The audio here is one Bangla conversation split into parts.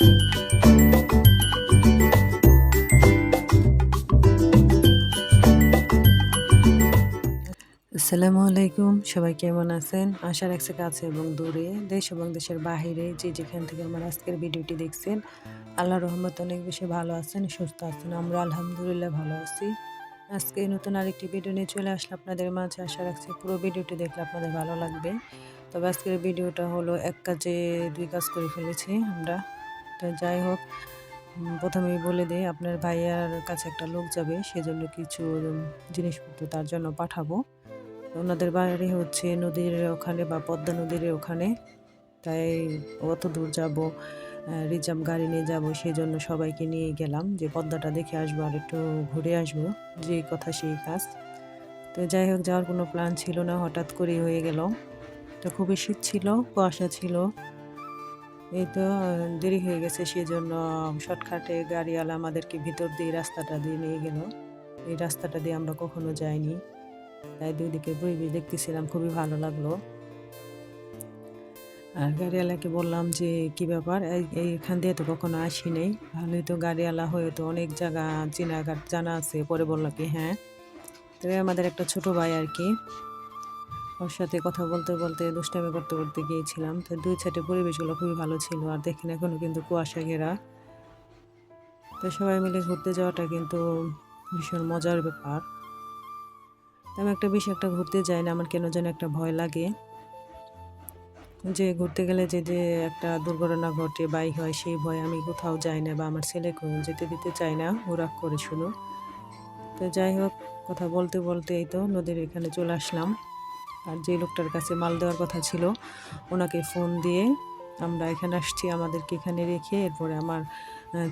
আসসালামু আলাইকুম, সবাই কেমন আছেন? আশা রাখছে কাছে এবং দূরে, দেশ এবং দেশের বাহিরে যে যেখান থেকে আমার আজকের ভিডিওটি দেখছেন, আল্লাহ রহমত অনেক বেশি ভালো আছেন, সুস্থ আছেন, আমরা আলহামদুলিল্লাহ ভালো আছি। আজকে নতুন আরেকটি ভিডিও নিয়ে চলে আসলে আপনাদের মাঝে, আশা রাখছি পুরো ভিডিওটি দেখলে আপনাদের ভালো লাগবে। তবে আজকের ভিডিওটা হলো এক কাজে দুই কাজ করে ফেলেছি আমরা। তো যাই হোক প্রথমেই বলে দিই আপনার ভাইয়ার কাছে একটা লোক যাবে, সেজন্য কিছু জিনিসপত্র তার জন্য পাঠাবো। ওনাদের বাড়ি হচ্ছে নদীর ওখানে বা পদ্মা নদীর ওখানে। তাই অত দূর যাব রিজার্ভ গাড়ি নিয়ে যাব সেই জন্য সবাইকে নিয়ে গেলাম। যে পদ্মাটা দেখে আসব আর একটু ঘুরে আসব, যে কথা সেই কাজ। তো যাই হোক, যাওয়ার কোনো প্ল্যান ছিল না, হঠাৎ করেই হয়ে গেল। তো খুবই শীত ছিল, কুয়াশা ছিল। এই তো, দেরি হয়ে গেছে সেই জন্য শর্টকাটে গাড়িওয়ালা আমাদেরকে ভিতর দিয়ে রাস্তাটা দিয়ে নিয়ে গেল। এই রাস্তাটা দিয়ে আমরা কখনো যাইনি। তাই দুই দিকে পরিবেশ দেখতেছিলাম, খুবই ভালো লাগল। আর গাড়িওয়ালাকে বললাম যে, কি ব্যাপার? এই- এইখান দিয়ে তো কখনো আসি নেই। ভালোই তো গাড়িওয়ালা হয়ে তো অনেক জায়গা চেনা গা- জানা আছে। পরে বলল কি হ্যাঁ। তবে আমাদের একটা ছোট ভাই আর কি। ওর সাথে কথা বলতে বলতে, দুষ্টামি করতে করতে গিয়েছিলাম। তো দুই সাইডে পরিবেশগুলো খুবই ভালো ছিল, আর দেখেন এখনও কিন্তু কুয়াশা ঘেরা। তো সবাই মিলে ঘুরতে যাওয়াটা কিন্তু ভীষণ মজার ব্যাপার। আমি একটা বেশি একটা ঘুরতে যাই না, আমার কেন যেন একটা ভয় লাগে। যে ঘুরতে গেলে যে যে একটা দুর্ঘটনা ঘটে বাইক হয়, সেই ভয় আমি কোথাও যাই না বা আমার ছেলেকেও যেতে দিতে চাই না ওরাক করে শুনো তো যাই হোক, কথা বলতে বলতে এই তো নদীর এখানে চলে আসলাম। আর যে লোকটার কাছে মাল দেওয়ার কথা ছিল, ওনাকে ফোন দিয়ে আমরা এখানে আসছি, আমাদেরকে এখানে রেখে এরপরে আমার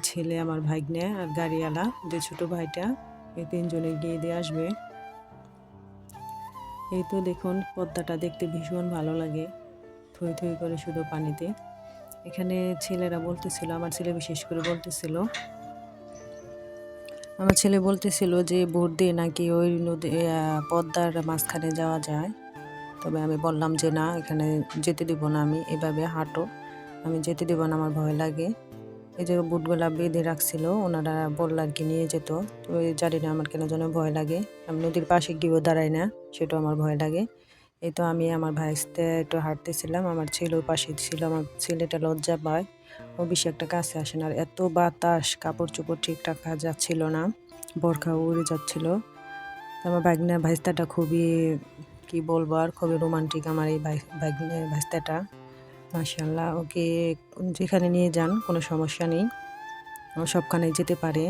ছেলে, আমার ভাগ্নে আর গাড়িওয়ালা, যে ছোট ভাইটা, এই তিনজনে গিয়ে দিয়ে আসবে। এই তো দেখুন, পদ্মাটা দেখতে ভীষণ ভালো লাগে। থই থই করে শুধু পানিতে। এখানে ছেলেরা বলতেছিল, আমার ছেলে বিশেষ করে বলতেছিল, আমার ছেলে বলতেছিল যে ভোট দিয়ে নাকি ওই নদী পদ্মার মাঝখানে যাওয়া যায়। তবে আমি বললাম যে, না, এখানে যেতে দিব না আমি। এভাবে হাঁটো। আমি যেতে দিব না, আমার ভয় লাগে। এই যে বুটগুলা বেঁধে রাখছিল, ওনারা বলল কি, নিয়ে যেত। তো জানি না আমার কেন যেন ভয় লাগে। আমি নদীর পাশে গিয়েও দাঁড়াই না, সেটাও আমার ভয় লাগে। এই তো আমি আমার ভাইসতে একটু হাঁটতেছিলাম, আমার ছেলেও পাশে ছিল, আমার ছেলেটা লজ্জা পায়। ও বেশি একটা কাছে আসে না, আর এত বাতাস কাপড় চোপড় ঠিকঠাক কাজ যাচ্ছিল না, বরখা উড়ে যাচ্ছিল। আমার ভাগ্না, ভাইস্তাটা খুবই কি বলব, আর খুবই রোমান্টিক আমার এই ভাইস্তাটা মাশাল্লাহ ওকে যেখানে নিয়ে যান, কোনো সমস্যা নেই। ও সবখানে যেতে পারে।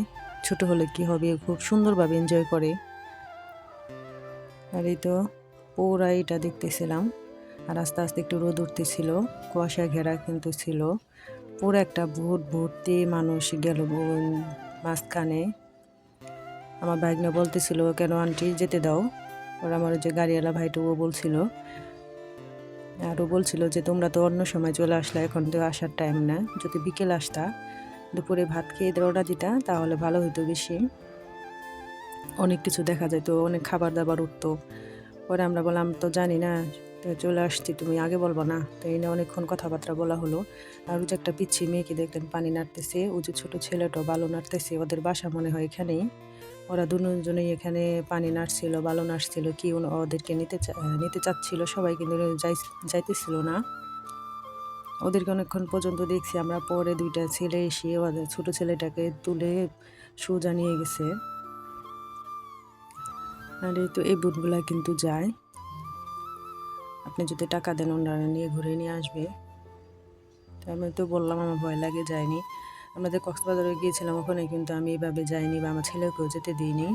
ছোট হলে কি হবে খুব সুন্দরভাবে এনজয় করে। আর এই তো পুরা এটা দেখতেছিলাম। আর আস্তে আস্তে একটু রোদ উঠতেছিল, কুয়াশা ঘেরা কিন্তু ছিল। পুরো একটা ভোট ভর্তি মানুষ গেল মাঝখানে। আমার ভাগ্নে বলতেছিল, কেন আন্টি, যেতে দাও। ওর আমার যে গাড়িওয়ালা ভাইটুকু বলছিল। আর ও বলছিল যে, তোমরা তো অন্য সময় চলে আসলে, এখন তো আসার টাইম না। যদি বিকেল আসতা, দুপুরে ভাত খেয়ে রওনা দিতা তাহলে ভালো হতো বেশি। অনেক কিছু দেখা যেত অনেক খাবার দাবার উঠতো। পরে আমরা বললাম, তো জানি না চলে আসছি, তুমি আগে বলব না। তো এই নিয়ে অনেকক্ষণ কথাবার্তা বলা হলো। আর যে একটা পিচ্ছি মেয়েকে দেখলেন, পানি নাড়তেছে। ও যে ছোটো ছেলেটা বালু নাড়তেছে, ওদের বাসা মনে হয় এখানেই। ওরা দুজনেই এখানে পানি নাড়ছিল, বালু নাড়ছিল, কি ওদেরকে নিতে নিতে চাচ্ছিল, সবাই কিন্তু যাই- যাইতেছিল না। ওদেরকে অনেকক্ষণ পর্যন্ত দেখছি, আমরা পরে দুইটা ছেলে এসে ওদের ছোটো ছেলেটাকে তুলে সোজা নিয়ে গেছে। আর এই তো এই বুটগুলা কিন্তু যায়। আপনি যদি টাকা দেন, ওনারা নিয়ে ঘুরে নিয়ে আসবে। তো আমি তো বললাম, আমার ভয় লাগে যায়নি। আমাদের কক্সবাজারে গিয়েছিলাম ওখানে, কিন্তু আমি এইভাবে যাইনি বা আমার ছেলেকেও যেতে দিইনি।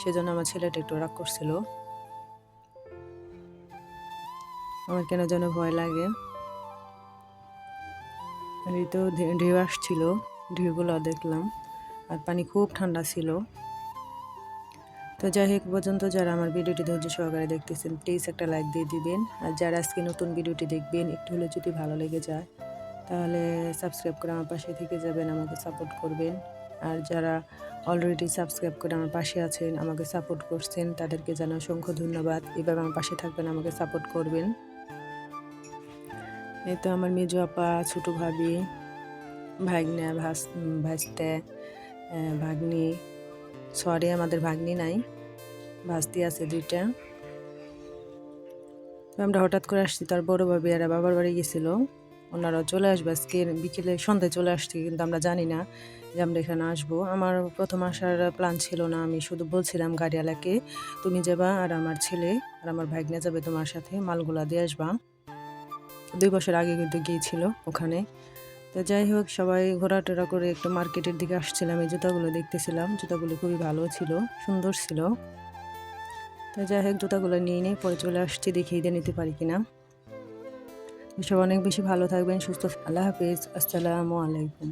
সেজন্য আমার ছেলেটা একটু রাগ করছিল। আমার কেন যেন ভয় লাগে। এই তো ঢেউ আসছিল, ঢেউগুলো দেখলাম, আর পানি খুব ঠান্ডা ছিল। তো যাই হোক, পর্যন্ত যারা আমার ভিডিওটি ধৈর্য সহকারে দেখতেছেন প্লিজ একটা লাইক দিয়ে দিবেন। আর যারা আজকে নতুন ভিডিওটি দেখবেন, একটু হলে যদি ভালো লেগে যায় তাহলে সাবস্ক্রাইব করে আমার পাশে থেকে যাবেন, আমাকে সাপোর্ট করবেন। আর যারা অলরেডি সাবস্ক্রাইব করে আমার পাশে আছেন, আমাকে সাপোর্ট করছেন, তাদেরকে জানা অসংখ্য ধন্যবাদ। এভাবে আমার পাশে থাকবেন, আমাকে সাপোর্ট করবেন। এই তো আমার মেজো আপা, ছোটো ভাবি, ভাগ্নে, ভাস ভাসতে ভাগ্নি, সরি, আমাদের ভাগ্নি নাই, ভাস্তি আছে দুইটা। আমরা হঠাৎ করে আসছি, তার বড় ভাবি আর বাবার বাড়ি গেছিল। ওনারা চলে আসবে আজকে বিকেলে, সন্ধ্যায় চলে আসছি, কিন্তু আমরা জানি না যে আমরা এখানে আসব। আমার প্রথম আসার প্ল্যান ছিল না, আমি শুধু বলছিলাম গাড়িওয়ালাকে, তুমি যাবা আর আমার ছেলে আর আমার ভাগ্নে যাবে তোমার সাথে, মালগুলা দিয়ে আসবা। দুই বছর আগে কিন্তু গিয়েছিল ওখানে। তো যাই হোক, সবাই ঘোরাটোরা করে একটু মার্কেটের দিকে আসছিলাম, এই জুতাগুলো দেখতেছিলাম। জুতাগুলো খুবই ভালো ছিল, সুন্দর ছিল। তো যাই হোক, জুতাগুলো নিয়ে নিয়ে পরে চলে আসছি, দেখে ঈদে নিতে পারি কিনা। সব অনেক বেশি ভালো থাকবেন সুস্থ আল্লাহ হাফিজ। আসসালামু আলাইকুম।